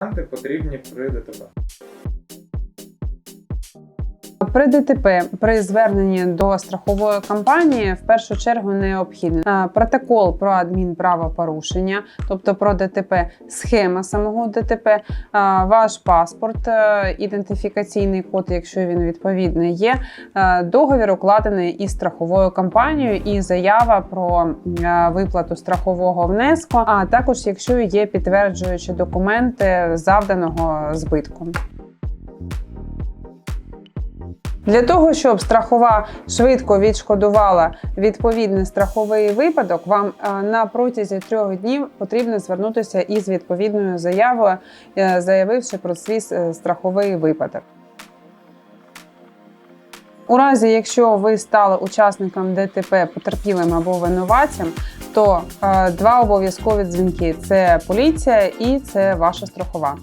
документи потрібні при ДТП? При ДТП при зверненні до страхової компанії в першу чергу необхідний е, протокол про адмінправопорушення, тобто про ДТП, схема самого ДТП, е, ваш паспорт, е, ідентифікаційний код, якщо він відповідний є, договір укладений із страховою компанією і заява про виплату страхового внеску, а також якщо є підтверджуючі документи завданого збитку. Для того, щоб страхова швидко відшкодувала відповідний страховий випадок, вам е, на протязі трьох днів потрібно звернутися із відповідною заявою, е, заявивши про свій е, страховий випадок. У разі, якщо ви стали учасником ДТП потерпілим або винуватцем, то два обов'язкові дзвінки: це поліція і це ваша страхова.